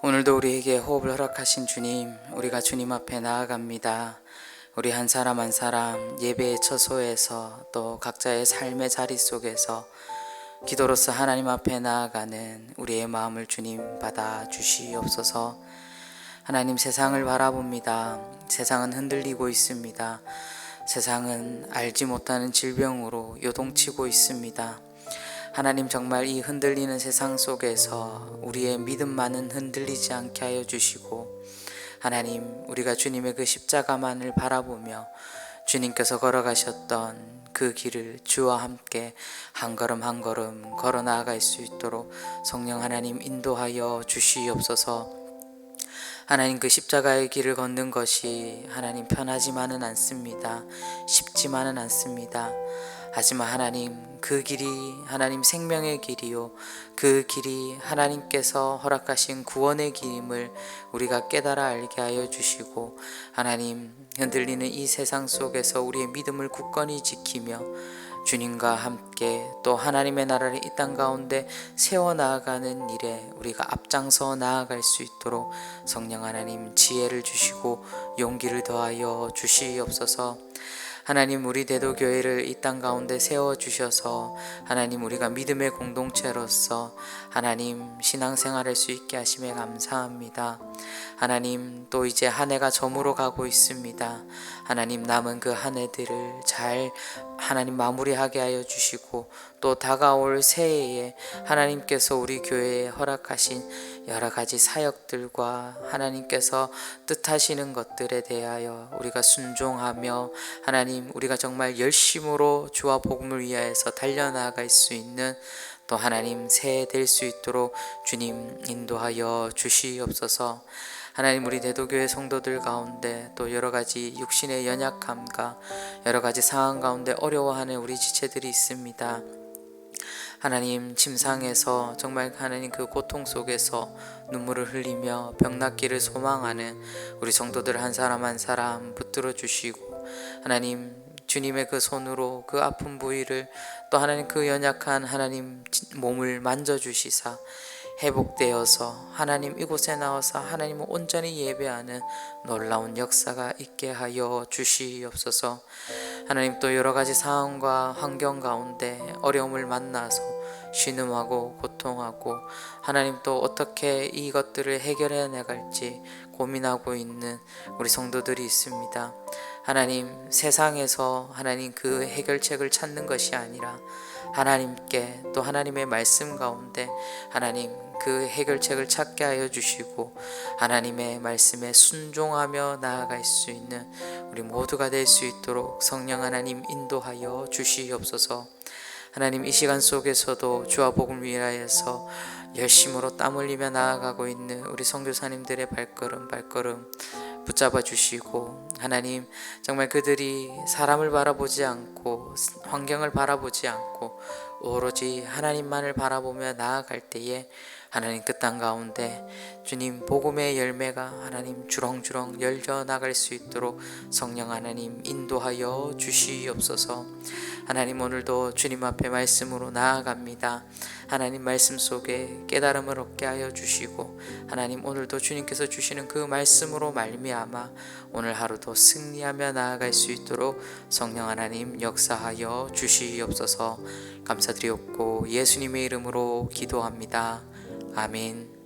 오늘도 우리에게 호흡을 허락하신 주님, 우리가 주님 앞에 나아갑니다. 우리 한 사람 한 사람 예배의 처소에서 또 각자의 삶의 자리 속에서 기도로서 하나님 앞에 나아가는 우리의 마음을 주님 받아 주시옵소서. 하나님 세상을 바라봅니다. 세상은 흔들리고 있습니다. 세상은 알지 못하는 질병으로 요동치고 있습니다. 하나님 정말 이 흔들리는 세상 속에서 우리의 믿음만은 흔들리지 않게 하여 주시고 하나님 우리가 주님의 그 십자가만을 바라보며 주님께서 걸어가셨던 그 길을 주와 함께 한 걸음 한 걸음 걸어 나아갈 수 있도록 성령 하나님 인도하여 주시옵소서. 하나님 그 십자가의 길을 걷는 것이 하나님 편하지만은 않습니다. 쉽지만은 않습니다. 하지만 하나님 그 길이 하나님 생명의 길이요 그 길이 하나님께서 허락하신 구원의 길임을 우리가 깨달아 알게 하여 주시고 하나님 흔들리는 이 세상 속에서 우리의 믿음을 굳건히 지키며 주님과 함께 또 하나님의 나라를 이 땅 가운데 세워 나아가는 일에 우리가 앞장서 나아갈 수 있도록 성령 하나님 지혜를 주시고 용기를 더하여 주시옵소서. 하나님 우리 대도교회를 이 땅 가운데 세워 주셔서 하나님 우리가 믿음의 공동체로서 하나님 신앙생활 할 수 있게 하심에 감사합니다. 하나님 또 이제 한 해가 저물어 가고 있습니다. 하나님 남은 그 한 해들을 잘 하나님 마무리하게 하여 주시고 또 다가올 새해에 하나님께서 우리 교회에 허락하신 여러 가지 사역들과 하나님께서 뜻하시는 것들에 대하여 우리가 순종하며 하나님 우리가 정말 열심으로 주와 복음을 위하여서 달려나갈 수 있는 또 하나님 새해 될 수 있도록 주님 인도하여 주시옵소서. 하나님 우리 대도교회 성도들 가운데 또 여러 가지 육신의 연약함과 여러 가지 상황 가운데 어려워하는 우리 지체들이 있습니다. 하나님 침상에서 정말 하나님 그 고통 속에서 눈물을 흘리며 병 낫기를 소망하는 우리 성도들 한 사람 한 사람 붙들어 주시고 하나님 주님의 그 손으로 그 아픈 부위를 또 하나님 그 연약한 하나님 몸을 만져 주시사 회복되어서 하나님 이곳에 나와서 하나님을 온전히 예배하는 놀라운 역사가 있게 하여 주시옵소서. 하나님 또 여러 가지 상황과 환경 가운데 어려움을 만나서 신음하고 고통하고 하나님 또 어떻게 이것들을 해결해 나갈지 고민하고 있는 우리 성도들이 있습니다. 하나님 세상에서 하나님 그 해결책을 찾는 것이 아니라 하나님께 또 하나님의 말씀 가운데 하나님 그 해결책을 찾게 하여 주시고 하나님의 말씀에 순종하며 나아갈 수 있는 우리 모두가 될 수 있도록 성령 하나님 인도하여 주시옵소서. 하나님 이 시간 속에서도 주와 복음 위하여서 열심으로 땀 흘리며 나아가고 있는 우리 선교사님들의 발걸음 발걸음 붙잡아 주시고 하나님 정말 그들이 사람을 바라보지 않고 환경을 바라보지 않고 오로지 하나님만을 바라보며 나아갈 때에 하나님 그 땅 가운데 주님 복음의 열매가 하나님 주렁주렁 열려 나갈 수 있도록 성령 하나님 인도하여 주시옵소서. 하나님 오늘도 주님 앞에 말씀으로 나아갑니다. 하나님 말씀 속에 깨달음을 얻게 하여 주시고 하나님 오늘도 주님께서 주시는 그 말씀으로 말미암아 오늘 하루도 승리하며 나아갈 수 있도록 성령 하나님 역사하여 주시옵소서. 감사드리옵고 예수님의 이름으로 기도합니다. 아멘.